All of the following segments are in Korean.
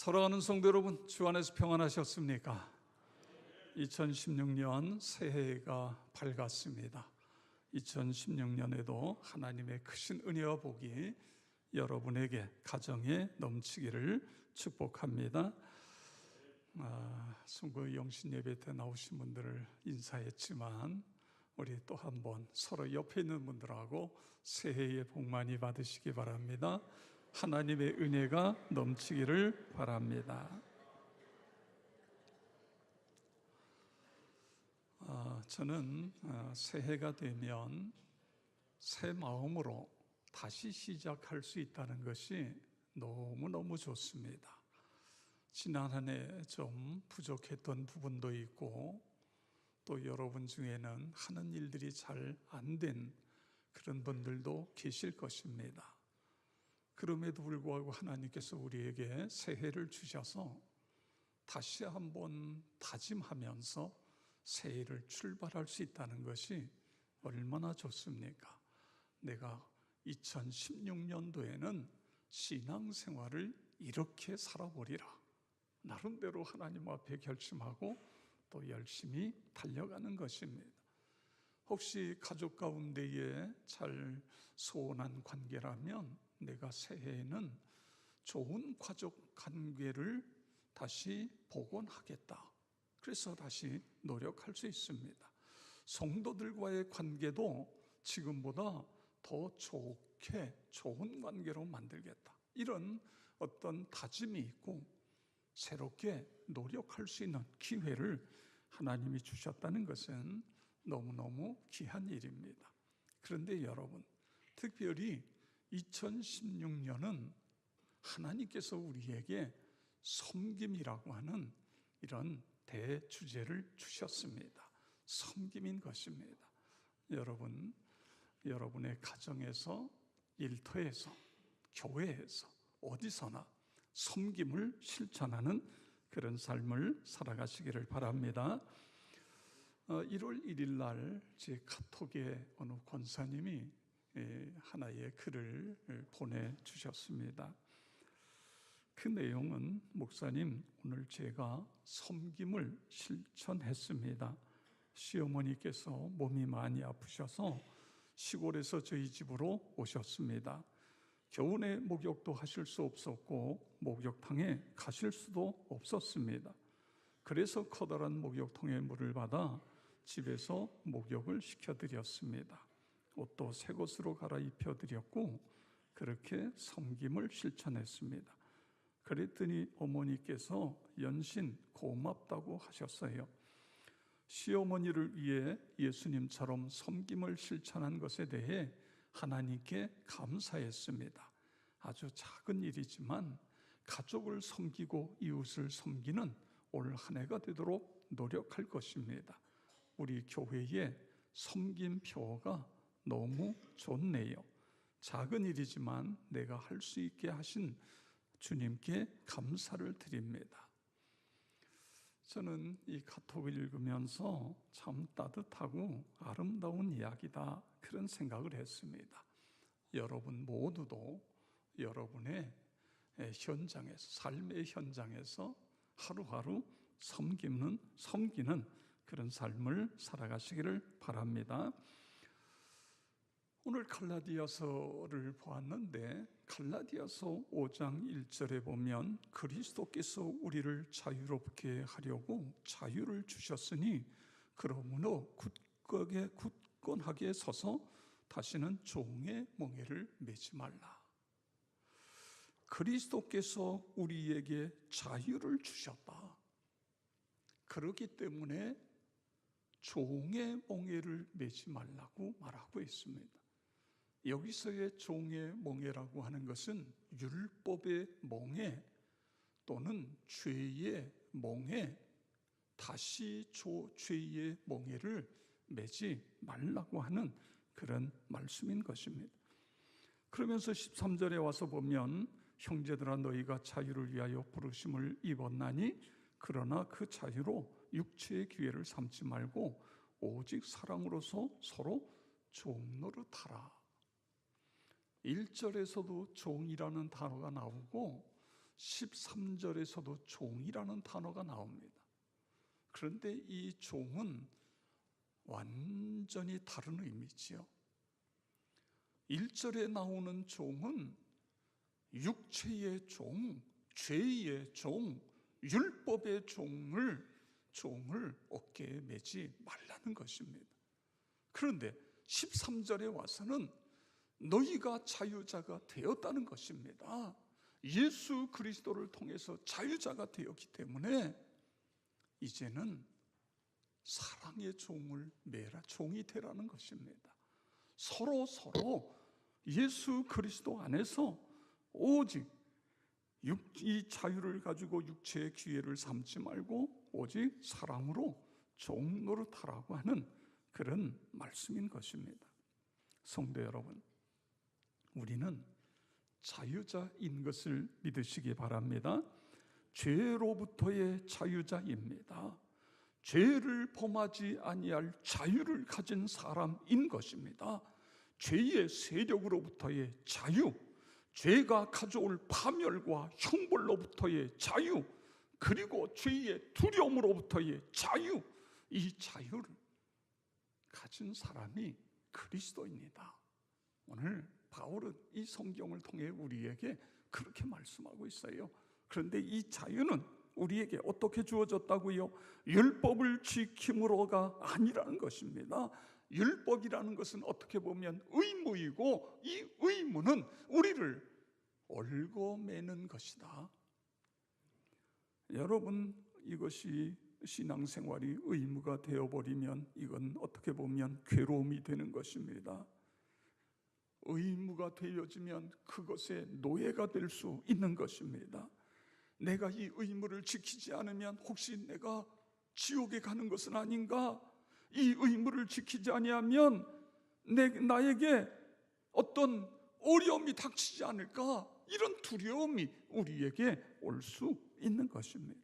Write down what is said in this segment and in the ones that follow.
사랑하는 성도 여러분, 주 안에서 평안하셨습니까? 2016년 새해가 밝았습니다. 2016년에도 하나님의 크신 은혜와 복이 여러분에게 가정에 넘치기를 축복합니다. 아, 순구 영신 예배 때 나오신 분들을 인사했지만 우리 또 한번 서로 옆에 있는 분들하고 새해의 복 많이 받으시기 바랍니다. 하나님의 은혜가 넘치기를 바랍니다. 아, 저는 아, 새해가 되면 새 마음으로 다시 시작할 수 있다는 것이 너무너무 좋습니다. 지난 한 해 좀 부족했던 부분도 있고 또 여러분 중에는 하는 일들이 잘 안 된 그런 분들도 계실 것입니다. 그럼에도 불구하고 하나님께서 우리에게 새해를 주셔서 다시 한번 다짐하면서 새해를 출발할 수 있다는 것이 얼마나 좋습니까? 내가 2016년도에는 신앙생활을 이렇게 살아보리라. 나름대로 하나님 앞에 결심하고 또 열심히 달려가는 것입니다. 혹시 가족 가운데에 잘 소원한 관계라면 내가 새해에는 좋은 가족 관계를 다시 복원하겠다. 그래서 다시 노력할 수 있습니다. 성도들과의 관계도 지금보다 더 좋게 좋은 관계로 만들겠다. 이런 어떤 다짐이 있고 새롭게 노력할 수 있는 기회를 하나님이 주셨다는 것은 너무너무 귀한 일입니다. 그런데 여러분, 특별히 2016년은 하나님께서 우리에게 섬김이라고 하는 이런 대주제를 주셨습니다. 섬김인 것입니다. 여러분, 여러분의 가정에서, 일터에서, 교회에서, 어디서나 섬김을 실천하는 그런 삶을 살아가시기를 바랍니다. 1월 어, 1일 날 제 카톡에 어느 권사님이 하나의 글을 보내주셨습니다. 그 내용은 목사님 오늘 제가 섬김을 실천했습니다. 시어머니께서 몸이 많이 아프셔서 시골에서 저희 집으로 오셨습니다. 겨우내 목욕도 하실 수 없었고 목욕탕에 가실 수도 없었습니다. 그래서 커다란 목욕통에 물을 받아 집에서 목욕을 시켜드렸습니다. 옷도 새 것으로 갈아입혀 드렸고 그렇게 섬김을 실천했습니다. 그랬더니 어머니께서 연신 고맙다고 하셨어요. 시어머니를 위해 예수님처럼 섬김을 실천한 것에 대해 하나님께 감사했습니다. 아주 작은 일이지만 가족을 섬기고 이웃을 섬기는 올 한 해가 되도록 노력할 것입니다. 우리 교회의 섬김표가 너무 좋네요. 작은 일이지만 내가 할 수 있게 하신 주님께 감사를 드립니다. 저는 이 카톡을 읽으면서 참 따뜻하고 아름다운 이야기다 그런 생각을 했습니다. 여러분 모두도 여러분의 현장에서 삶의 현장에서 하루하루 섬기는 섬기는 그런 삶을 살아가시기를 바랍니다. 오늘 갈라디아서를 보았는데 갈라디아서 5장 1절에 보면 그리스도께서 우리를 자유롭게 하려고 자유를 주셨으니 그러므로 굳건하게 굳건하게 서서 다시는 종의 멍에를 매지 말라. 그리스도께서 우리에게 자유를 주셨다. 그렇기 때문에 종의 멍에를 매지 말라고 말하고 있습니다. 여기서의 종의 멍에라고 하는 것은 율법의 멍에 또는 죄의 멍에 다시 조, 죄의 멍에를 매지 말라고 하는 그런 말씀인 것입니다. 그러면서 13절에 와서 보면 형제들아 너희가 자유를 위하여 부르심을 입었나니 그러나 그 자유로 육체의 기회를 삼지 말고 오직 사랑으로서 서로 종노릇하라. 1절에서도 종이라는 단어가 나오고 13절에서도 종이라는 단어가 나옵니다. 그런데 이 종은 완전히 다른 의미지요. 1절에 나오는 종은 육체의 종, 죄의 종, 율법의 종을 종을 어깨에 매지 말라는 것입니다. 그런데 13절에 와서는 너희가 자유자가 되었다는 것입니다. 예수 그리스도를 통해서 자유자가 되었기 때문에 이제는 사랑의 종을 매라 종이 되라는 것입니다. 서로 서로 예수 그리스도 안에서 오직 육, 이 자유를 가지고 육체의 기회를 삼지 말고 오직 사랑으로 종 노릇하라고 하는 그런 말씀인 것입니다. 성도 여러분, 우리는 자유자인 것을 믿으시기 바랍니다. 죄로부터의 자유자입니다. 죄를 범하지 아니할 자유를 가진 사람인 것입니다. 죄의 세력으로부터의 자유, 죄가 가져올 파멸과 형벌로부터의 자유, 그리고 죄의 두려움으로부터의 자유, 이 자유를 가진 사람이 그리스도입니다. 오늘 바울은 이 성경을 통해 우리에게 그렇게 말씀하고 있어요. 그런데 이 자유는 우리에게 어떻게 주어졌다고요? 율법을 지킴으로가 아니라는 것입니다. 율법이라는 것은 어떻게 보면 의무이고 이 의무는 우리를 얽어매는 것이다. 여러분 이것이 신앙생활이 의무가 되어버리면 이건 어떻게 보면 괴로움이 되는 것입니다. 의무가 되어지면 그것의 노예가 될 수 있는 것입니다. 내가 이 의무를 지키지 않으면 혹시 내가 지옥에 가는 것은 아닌가? 이 의무를 지키지 아니하면 내 나에게 어떤 어려움이 닥치지 않을까? 이런 두려움이 우리에게 올 수 있는 것입니다.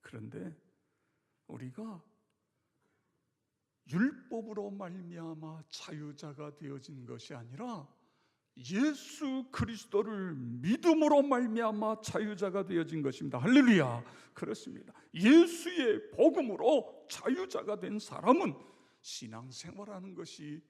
그런데 우리가 율법으로 말미암아 자유자가 되어진 것이 아니라 예수 그리스도를 믿음으로 말미암아 자유자가 되어진 것입니다. 할렐루야. 그렇습니다. 예수의 복음으로 자유자가 된 사람은 신앙생활하는 것이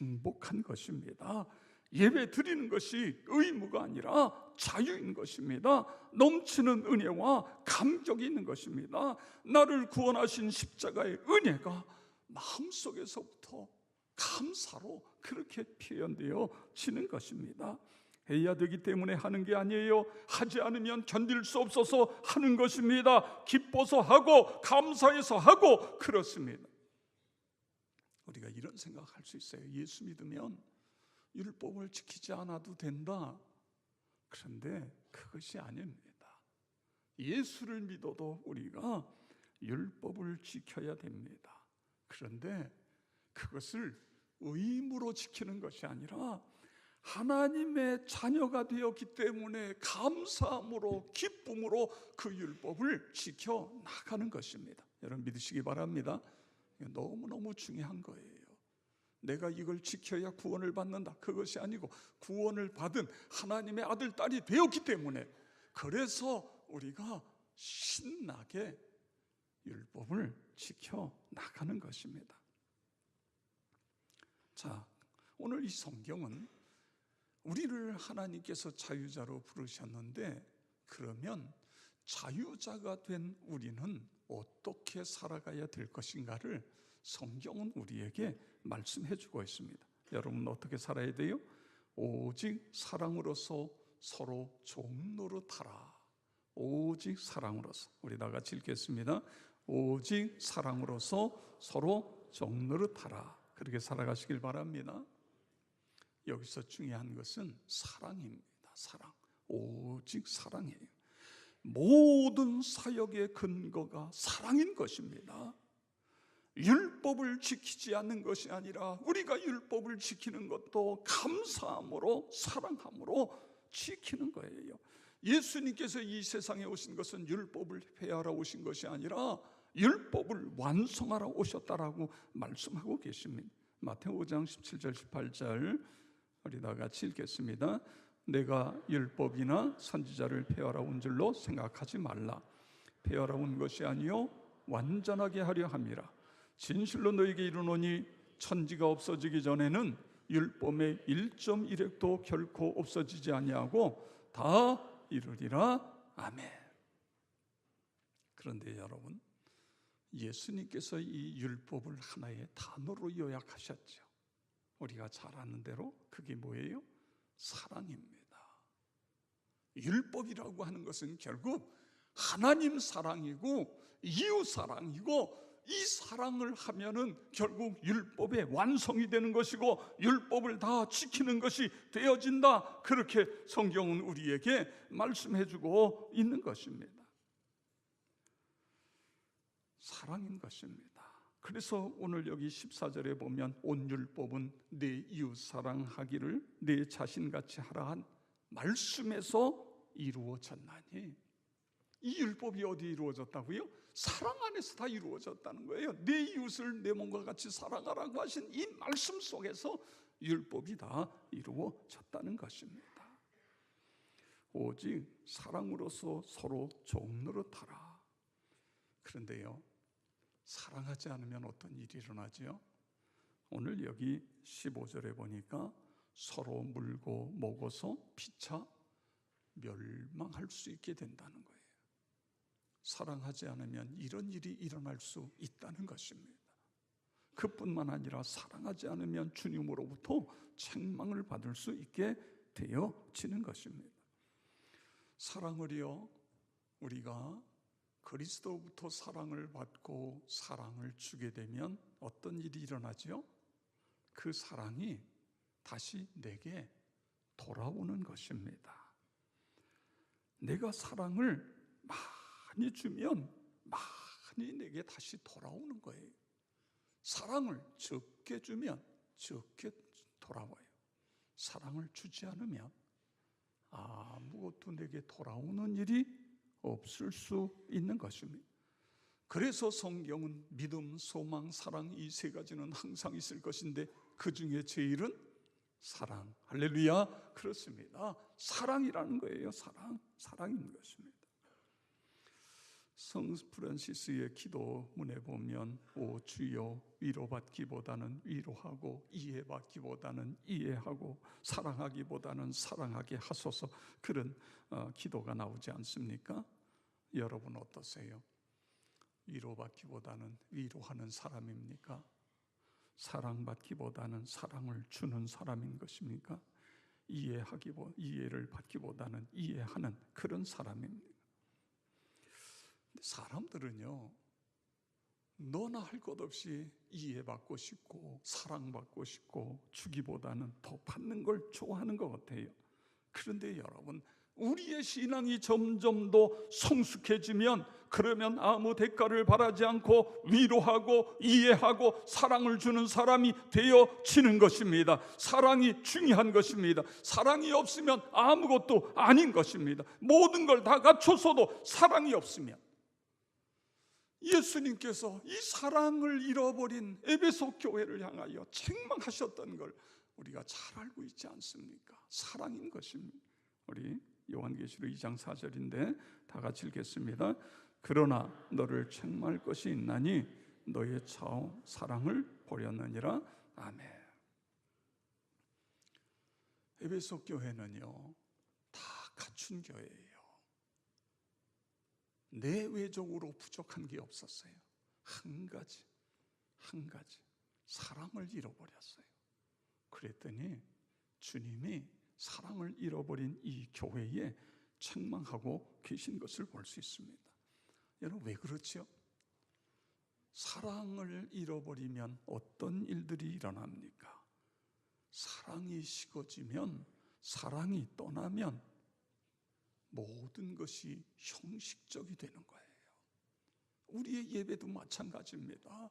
행복한 것입니다. 예배 드리는 것이 의무가 아니라 자유인 것입니다. 넘치는 은혜와 감격이 있는 것입니다. 나를 구원하신 십자가의 은혜가 마음속에서부터 감사로 그렇게 표현되어 지는 것입니다. 해야 되기 때문에 하는 게 아니에요. 하지 않으면 견딜 수 없어서 하는 것입니다. 기뻐서 하고 감사해서 하고 그렇습니다. 우리가 이런 생각할 수 있어요. 예수 믿으면 율법을 지키지 않아도 된다. 그런데 그것이 아닙니다. 예수를 믿어도 우리가 율법을 지켜야 됩니다. 그런데 그것을 의무로 지키는 것이 아니라 하나님의 자녀가 되었기 때문에 감사함으로 기쁨으로 그 율법을 지켜 나가는 것입니다. 여러분 믿으시기 바랍니다. 너무너무 중요한 거예요. 내가 이걸 지켜야 구원을 받는다. 그것이 아니고 구원을 받은 하나님의 아들, 딸이 되었기 때문에 그래서 우리가 신나게 율법을 지켜 나가는 것입니다. 자, 오늘 이 성경은 우리를 하나님께서 자유자로 부르셨는데 그러면 자유자가 된 우리는 어떻게 살아가야 될 것인가를 성경은 우리에게 말씀해 주고 있습니다. 여러분 어떻게 살아야 돼요? 오직 사랑으로서 서로 종노릇하라. 오직 사랑으로서 우리 다 같이 읽겠습니다. 오직 사랑으로서 서로 종노릇하라. 그렇게 살아가시길 바랍니다. 여기서 중요한 것은 사랑입니다. 사랑. 오직 사랑이에요. 모든 사역의 근거가 사랑인 것입니다. 율법을 지키지 않는 것이 아니라 우리가 율법을 지키는 것도 감사함으로 사랑함으로 지키는 거예요. 예수님께서 이 세상에 오신 것은 율법을 폐하러 오신 것이 아니라 율법을 완성하러 오셨다라고 말씀하고 계십니다. 마태오 5장 17절 18절 우리 다 같이 읽겠습니다. 내가 율법이나 선지자를 폐하라 온 줄로 생각하지 말라. 폐하라 온 것이 아니요 완전하게 하려 함이라. 진실로 너에게 이르노니 천지가 없어지기 전에는 율법의 1.1획도 결코 없어지지 아니하고 다 이루리라. 아멘. 그런데 여러분 예수님께서 이 율법을 하나의 단어로 요약하셨죠. 우리가 잘 아는 대로 그게 뭐예요? 사랑입니다. 율법이라고 하는 것은 결국 하나님 사랑이고 이웃 사랑이고 이 사랑을 하면은 결국 율법의 완성이 되는 것이고 율법을 다 지키는 것이 되어진다. 그렇게 성경은 우리에게 말씀해 주고 있는 것입니다. 사랑인 것입니다. 그래서 오늘 여기 14절에 보면 온 율법은 내 이웃 사랑하기를 내 자신같이 하라 한 말씀에서 이루어졌나니 이 율법이 어디 이루어졌다고요? 사랑 안에서 다 이루어졌다는 거예요. 내 이웃을 내 몸과 같이 사랑하라고 하신 이 말씀 속에서 율법이 다 이루어졌다는 것입니다. 오직 사랑으로서 서로 종노릇하라. 그런데요, 사랑하지 않으면 어떤 일이 일어나지요? 오늘 여기 15절에 보니까 서로 물고 먹어서 피차 멸망할 수 있게 된다는 거예요. 사랑하지 않으면 이런 일이 일어날 수 있다는 것입니다. 그뿐만 아니라 사랑하지 않으면 주님으로부터 책망을 받을 수 있게 되어지는 것입니다. 사랑을요, 우리가 그리스도부터 사랑을 받고 사랑을 주게 되면 어떤 일이 일어나죠? 그 사랑이 다시 내게 돌아오는 것입니다. 내가 사랑을 많이 주면 많이 내게 다시 돌아오는 거예요. 사랑을 적게 주면 적게 돌아와요. 사랑을 주지 않으면 아무것도 내게 돌아오는 일이 없을 수 있는 것입니다. 그래서 성경은 믿음, 소망, 사랑 이 세 가지는 항상 있을 것인데 그 중에 제일은 사랑. 할렐루야. 그렇습니다. 사랑이라는 거예요. 사랑. 사랑인 것입니다. 성 프란시스의 기도문에 보면 오 주여 위로받기보다는 위로하고 이해받기보다는 이해하고 사랑하기보다는 사랑하게 하소서 그런 어, 기도가 나오지 않습니까? 여러분 어떠세요? 위로받기보다는 위로하는 사람입니까? 사랑받기보다는 사랑을 주는 사람인 것입니까? 이해하기보 이해를 받기보다는 이해하는 그런 사람입니다. 사람들은요, 너나 할 것 없이 이해받고 싶고 사랑받고 싶고 주기보다는 더 받는 걸 좋아하는 것 같아요. 그런데 여러분, 우리의 신앙이 점점 더 성숙해지면 그러면 아무 대가를 바라지 않고 위로하고 이해하고 사랑을 주는 사람이 되어지는 것입니다. 사랑이 중요한 것입니다. 사랑이 없으면 아무것도 아닌 것입니다. 모든 걸 다 갖춰서도 사랑이 없으면 예수님께서 이 사랑을 잃어버린 에베소 교회를 향하여 책망하셨던 걸 우리가 잘 알고 있지 않습니까? 사랑인 것입니다. 우리 요한계시록 2장 4절인데 다 같이 읽겠습니다. 그러나 너를 책망할 것이 있나니 너의 차오 사랑을 버렸느니라. 아멘. 에베소 교회는요 다 갖춘 교회예요. 내외적으로 부족한 게 없었어요. 한 가지, 한 가지 사랑을 잃어버렸어요. 그랬더니 주님이 사랑을 잃어버린 이 교회에 책망하고 계신 것을 볼 수 있습니다. 여러분 왜 그렇죠? 사랑을 잃어버리면 어떤 일들이 일어납니까? 사랑이 식어지면 사랑이 떠나면 모든 것이 형식적이 되는 거예요. 우리의 예배도 마찬가지입니다.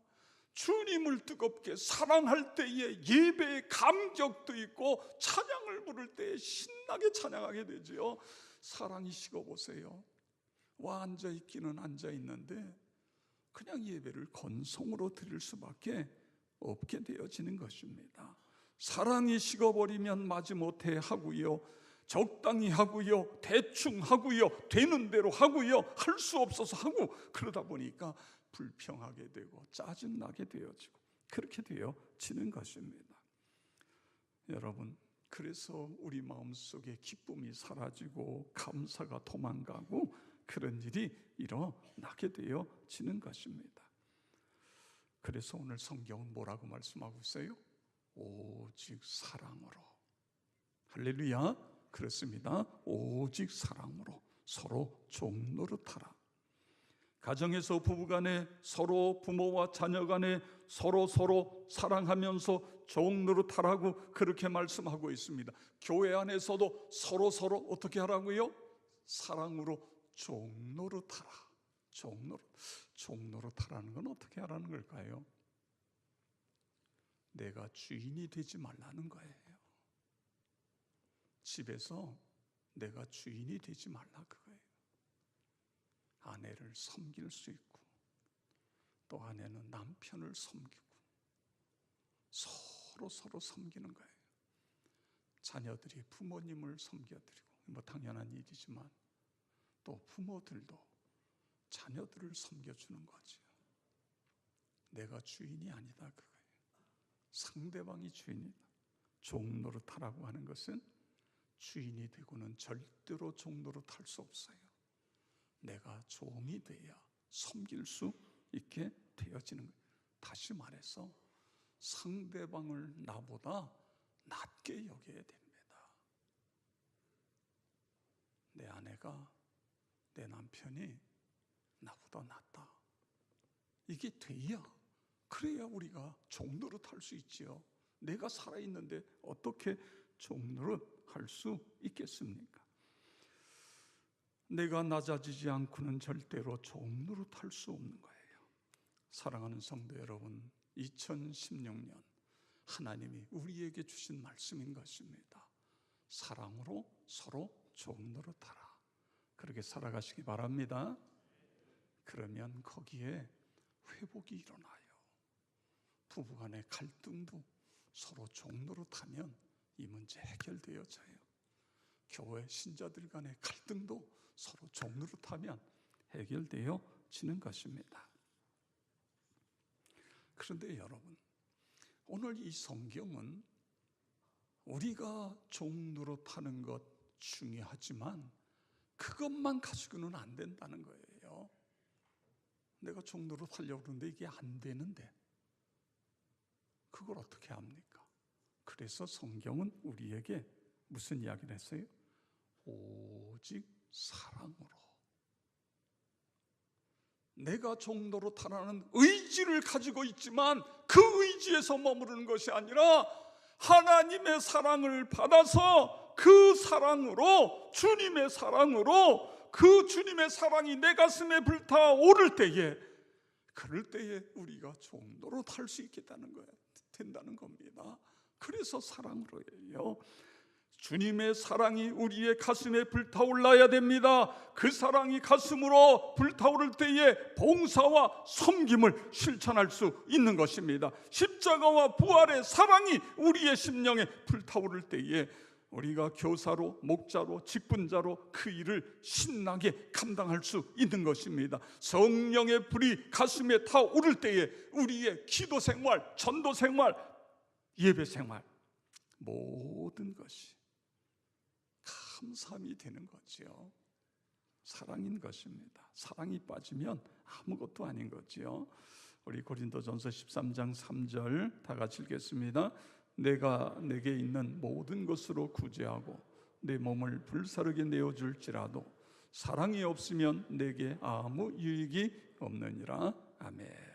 주님을 뜨겁게 사랑할 때에 예배의 감격도 있고 찬양을 부를 때 신나게 찬양하게 되지요. 사랑이 식어 보세요. 와 앉아 있기는 앉아 있는데 그냥 예배를 건성으로 드릴 수밖에 없게 되어지는 것입니다. 사랑이 식어버리면 마지못해 하고요. 적당히 하고요, 대충 하고요, 되는 대로 하고요, 할 수 없어서 하고 그러다 보니까 불평하게 되고 짜증 나게 되어지고 그렇게 되어지는 것입니다. 여러분, 그래서 우리 마음 속에 기쁨이 사라지고 감사가 도망가고 그런 일이 일어나게 되어지는 것입니다. 그래서 오늘 성경은 뭐라고 말씀하고 있어요? 오직 사랑으로. 할렐루야. 그렇습니다. 오직 사랑으로 서로 종노릇하라. 가정에서 부부간에 서로 부모와 자녀간에 서로 서로 사랑하면서 종노릇하라고 그렇게 말씀하고 있습니다. 교회 안에서도 서로 서로 어떻게 하라고요? 사랑으로 종노릇하라. 종노릇. 종노릇하라는 건 어떻게 하라는 걸까요? 내가 주인이 되지 말라는 거예요. 집에서 내가 주인이 되지 말라 그거예요. 아내를 섬길 수 있고 또 아내는 남편을 섬기고 서로 서로 섬기는 거예요. 자녀들이 부모님을 섬겨드리고 뭐 당연한 일이지만 또 부모들도 자녀들을 섬겨주는 거죠. 내가 주인이 아니다 그거예요. 상대방이 주인이다. 종노릇하라고 하는 것은 주인이 되고는 절대로 종노릇할 수 없어요. 내가 종이 돼야 섬길 수 있게 되어지는 거예요. 다시 말해서 상대방을 나보다 낮게 여겨야 됩니다. 내 아내가 내 남편이 나보다 낫다. 이게 돼야 그래야 우리가 종노릇 할수 있지요. 내가 살아 있는데 어떻게 종노릇 할수 있겠습니까? 내가 낮아지지 않고는 절대로 종노릇 할수 없는 거예요. 사랑하는 성도 여러분, 2016년 하나님이 우리에게 주신 말씀인 것입니다. 사랑으로 서로 종노릇하라. 그렇게 살아가시기 바랍니다. 그러면 거기에 회복이 일어나요. 부부간의 갈등도 서로 종노릇하면 이 문제 해결되어져요. 교회 신자들 간의 갈등도 서로 종노릇하면 해결되어지는 것입니다. 그런데 여러분, 오늘 이 성경은 우리가 종노릇하는 것 중요하지만 그것만 가지고는 안 된다는 거예요. 내가 종노릇 하려고 그러는데 이게 안 되는데 그걸 어떻게 합니까? 그래서 성경은 우리에게 무슨 이야기를 했어요? 오직 사랑으로. 내가 종로로 타라는 의지를 가지고 있지만 그 의지에서 머무르는 것이 아니라 하나님의 사랑을 받아서 그 사랑으로 주님의 사랑으로 그 주님의 사랑이 내 가슴에 불타오를 때에 그럴 때에 우리가 종로로 탈 수 있겠다는 거예요. 된다는 겁니다. 그래서 사랑으로예요. 주님의 사랑이 우리의 가슴에 불타올라야 됩니다. 그 사랑이 가슴으로 불타오를 때에 봉사와 섬김을 실천할 수 있는 것입니다. 십자가와 부활의 사랑이 우리의 심령에 불타오를 때에 우리가 교사로, 목자로, 직분자로 그 일을 신나게 감당할 수 있는 것입니다. 성령의 불이 가슴에 타오를 때에 우리의 기도 생활, 전도 생활, 예배 생활 모든 것이 감사함이 되는 거지요. 사랑인 것입니다. 사랑이 빠지면 아무것도 아닌 거지요. 우리 고린도전서 13장 3절 다 같이 읽겠습니다. 내가 내게 있는 모든 것으로 구제하고 내 몸을 불사르게 내어 줄지라도 사랑이 없으면 내게 아무 유익이 없느니라. 아멘.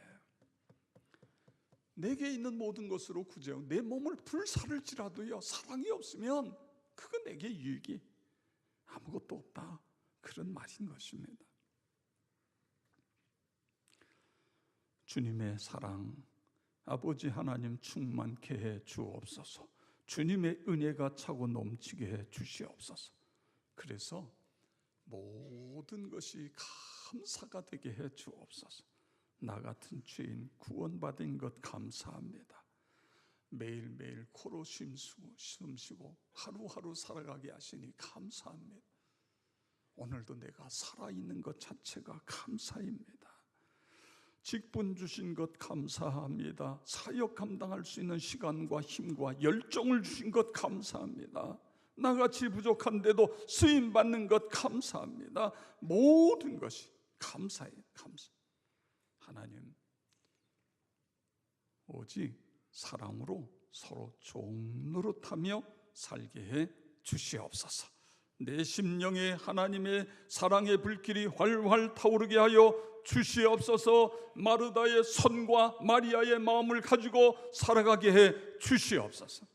내게 있는 모든 것으로 구제하고 내 몸을 불사를지라도요 사랑이 없으면 그거 내게 유익이 아무것도 없다. 그런 말인 것입니다. 주님의 사랑, 아버지 하나님 충만케 해 주옵소서. 주님의 은혜가 차고 넘치게 해 주시옵소서. 그래서 모든 것이 감사가 되게 해 주옵소서. 나 같은 죄인 구원받은 것 감사합니다. 매일매일 코로 숨쉬고, 하루하루 살아가게 하시니 감사합니다. 오늘도 내가 살아있는 것 자체가 감사입니다. 직분 주신 것 감사합니다. 사역 감당할 수 있는 시간과 힘과 열정을 주신 것 감사합니다. 나같이 부족한데도 쓰임 받는 것 감사합니다. 모든 것이 감사해요. 감사. 하나님 오직 사랑으로 서로 종노릇하며 살게 해 주시옵소서. 내 심령에 하나님의 사랑의 불길이 활활 타오르게 하여 주시옵소서. 마르다의 손과 마리아의 마음을 가지고 살아가게 해 주시옵소서.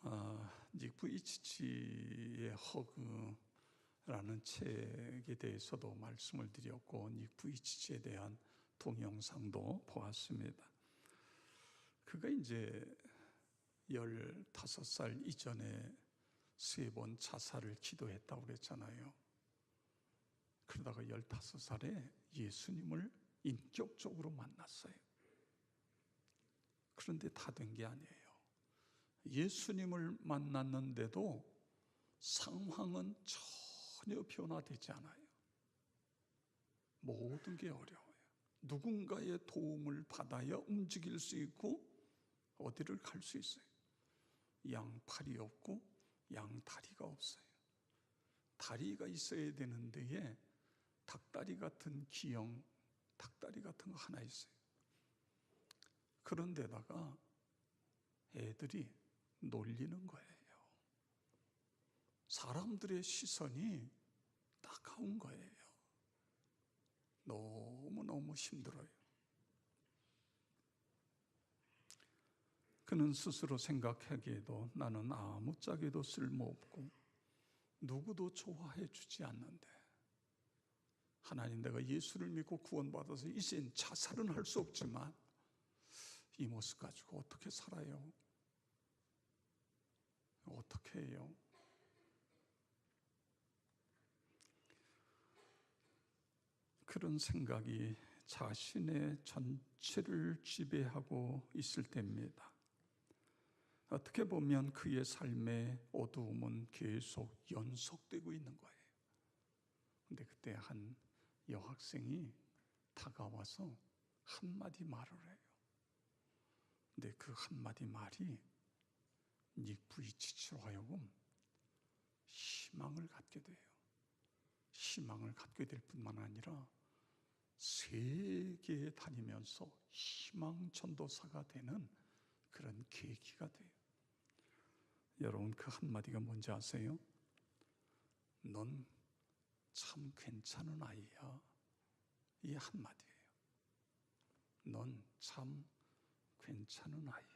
아, 닉 이치치의 허그 라는 책에 대해서도 말씀을 드렸고 닉 이치치에 대한 동영상도 보았습니다. 그가 이제 15살 이전에 세 번 자살을 기도했다고 그랬잖아요. 그러다가 15살에 예수님을 인격적으로 만났어요. 그런데 다 된 게 아니에요. 예수님을 만났는데도 상황은 전 혀 변화되지 않아요. 모든 게 어려워요. 누군가의 도움을 받아야 움직일 수 있고 어디를 갈 수 있어요. 양팔이 없고 양다리가 없어요. 다리가 있어야 되는 데에 닭다리 같은 기형, 닭다리 같은 거 하나 있어요. 그런데다가 애들이 놀리는 거예요. 사람들의 시선이 따가운 거예요. 너무너무 힘들어요. 그는 스스로 생각하기에도 나는 아무짝에도 쓸모없고 누구도 좋아해 주지 않는데 하나님 내가 예수를 믿고 구원받아서 이젠 자살은 할 수 없지만 이 모습 가지고 어떻게 살아요? 어떻게 해요? 그런 생각이 자신의 전체를 지배하고 있을 때입니다. 어떻게 보면 그의 삶의 어두움은 계속 연속되고 있는 거예요. 근데 그때 한 여학생이 다가와서 한마디 말을 해요. 근데 그 한마디 말이 닉 부이치치로 하여금 희망을 갖게 돼요. 희망을 갖게 될 뿐만 아니라 세계에 다니면서 희망 전도사가 되는 그런 계기가 돼요. 여러분 그 한마디가 뭔지 아세요? 넌 참 괜찮은 아이야. 이 한마디예요. 넌 참 괜찮은 아이야.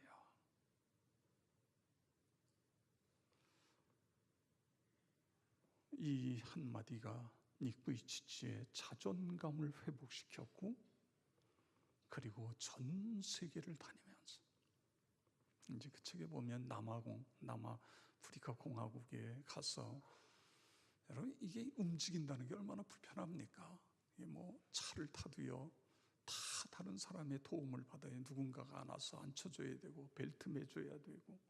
이 한마디가 니꾸이치치의 자존감을 회복시켰고 그리고 전 세계를 다니면서 이제 그 책에 보면 남아공 남아 아프리카 공화국에 가서 여러분 이게 움직인다는 게 얼마나 불편합니까? 이게 뭐 차를 타도요 다 다른 사람의 도움을 받아야 누군가가 안아서 앉혀줘야 되고 벨트 매줘야 되고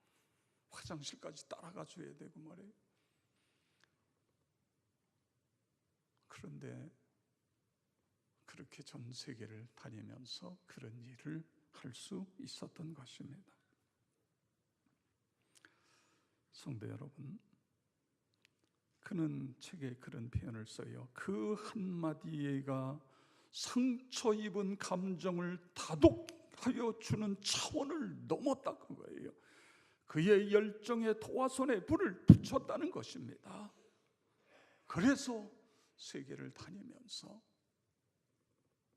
화장실까지 따라가 줘야 되고 말이에요. 그런데 그렇게 전 세계를 다니면서 그런 일을 할 수 있었던 것입니다. 성도 여러분, 그는 책에 그런 표현을 써요. 그 한마디가 상처 입은 감정을 다독하여 주는 차원을 넘었다는 거예요. 그의 열정에 도화선에 불을 붙였다는 것입니다. 그래서 세계를 다니면서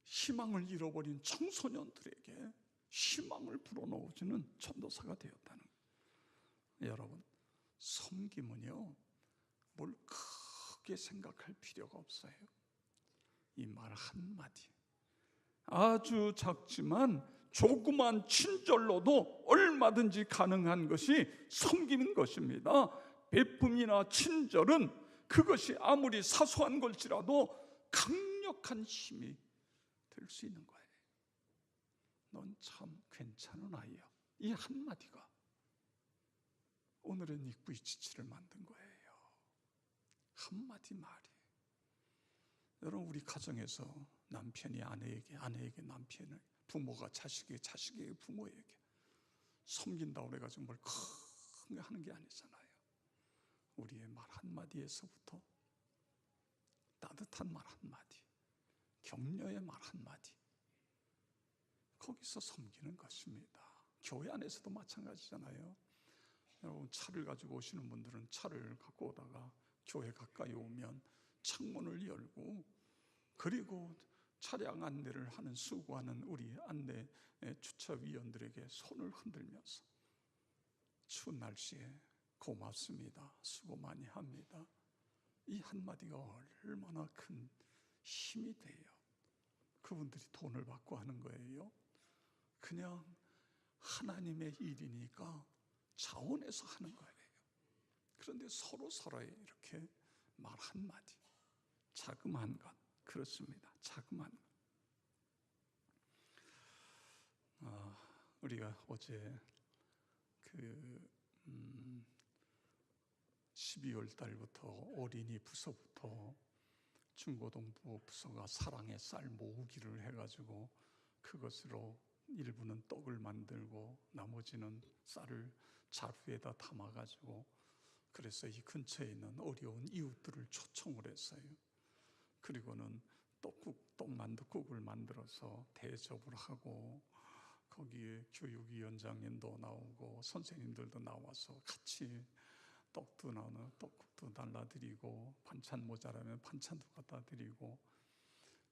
희망을 잃어버린 청소년들에게 희망을 불어넣어주는 전도사가 되었다는 거예요. 여러분, 섬김은요, 뭘 크게 생각할 필요가 없어요. 이 말 한마디. 아주 작지만 조그만 친절로도 얼마든지 가능한 것이 섬기는 것입니다. 베품이나 친절은 그것이 아무리 사소한 걸지라도 강력한 힘이 될 수 있는 거예요. 넌 참 괜찮은 아이야. 이 한마디가 오늘의 닉부의 지치를 만든 거예요. 한마디 말이. 여러분, 우리 가정에서 남편이 아내에게, 아내에게 남편을, 부모가 자식에게, 자식에게 부모에게 섬긴다고 그래가지고 뭘큰거 하는 게 아니잖아요. 우리의 말 한마디에서부터 따뜻한 말 한마디, 격려의 말 한마디, 거기서 섬기는 것입니다. 교회 안에서도 마찬가지잖아요. 여러분 차를 가지고 오시는 분들은 차를 갖고 오다가 교회 가까이 오면 창문을 열고 그리고 차량 안내를 하는 수고하는 우리 안내 주차위원들에게 손을 흔들면서 추운 날씨에 고맙습니다. 수고 많이 합니다. 이 한마디가 얼마나 큰 힘이 돼요. 그분들이 돈을 받고 하는 거예요. 그냥 하나님의 일이니까 자원해서 하는 거예요. 그런데 서로 서로의 이렇게 말 한마디, 자그마한 것, 그렇습니다. 자그마한 것. 아, 우리가 어제 그, 음, 12월 달부터 어린이 부서부터 중고등부 부서가 사랑의 쌀 모으기를 해가지고 그것으로 일부는 떡을 만들고 나머지는 쌀을 자루에다 담아가지고 그래서 이 근처에 있는 어려운 이웃들을 초청을 했어요. 그리고는 떡국, 떡만둣국을 만들어서 대접을 하고 거기에 교육위원장님도 나오고 선생님들도 나와서 같이 떡도 나오는 떡국도 달라드리고 반찬 모자라면 반찬도 갖다 드리고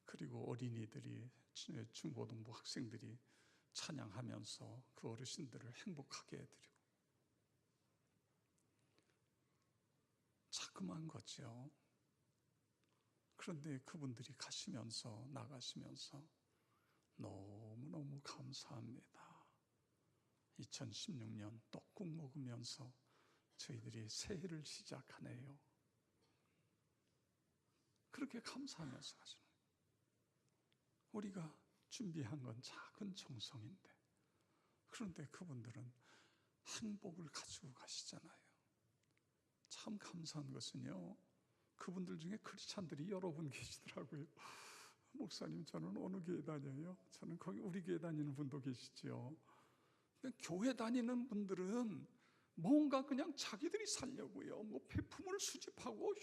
그리고 어린이들이 중고등부 학생들이 찬양하면서 그 어르신들을 행복하게 해드리고 자그마한 거죠. 그런데 그분들이 가시면서 나가시면서 너무너무 감사합니다. 2016년 떡국 먹으면서 저희들이 새해를 시작하네요. 그렇게 감사하면서 거예요. 우리가 준비한 건 작은 정성인데 그런데 그분들은 행복을 가지고 가시잖아요. 참 감사한 것은요. 그분들 중에 크리스찬들이 여러 분 계시더라고요. 목사님 저는 어느 교회 다녀요? 저는 거기 우리 교회 다니는 분도 계시죠. 교회 다니는 분들은 뭔가 그냥 자기들이 살려고요. 뭐 폐품을 수집하고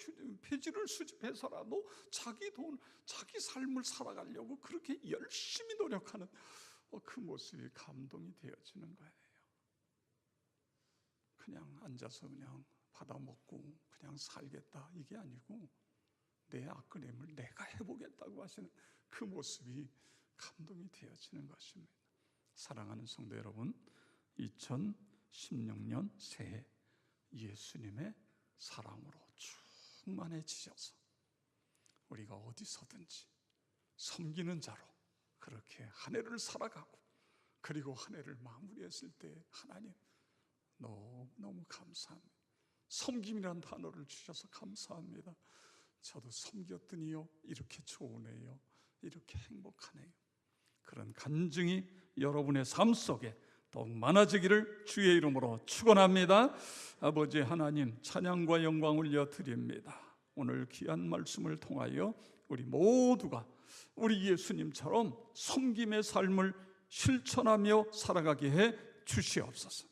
폐지를 수집해서라도 자기 돈, 자기 삶을 살아가려고 그렇게 열심히 노력하는 어, 그 모습이 감동이 되어지는 거예요. 그냥 앉아서 그냥 받아 먹고 그냥 살겠다 이게 아니고 내 악그램을 내가 해보겠다고 하시는 그 모습이 감동이 되어지는 것입니다. 사랑하는 성도 여러분, 2016년 새해 예수님의 사랑으로 충만해지셔서 우리가 어디서든지 섬기는 자로 그렇게 한 해를 살아가고 그리고 한 해를 마무리했을 때 하나님 너무 너무 감사합니다. 섬김이란 단어를 주셔서 감사합니다. 저도 섬겼더니요 이렇게 좋으네요. 이렇게 행복하네요. 그런 간증이 여러분의 삶 속에 더욱 많아지기를 주의 이름으로 축원합니다. 아버지 하나님 찬양과 영광 올려 드립니다. 오늘 귀한 말씀을 통하여 우리 모두가 우리 예수님처럼 섬김의 삶을 실천하며 살아가게 해 주시옵소서.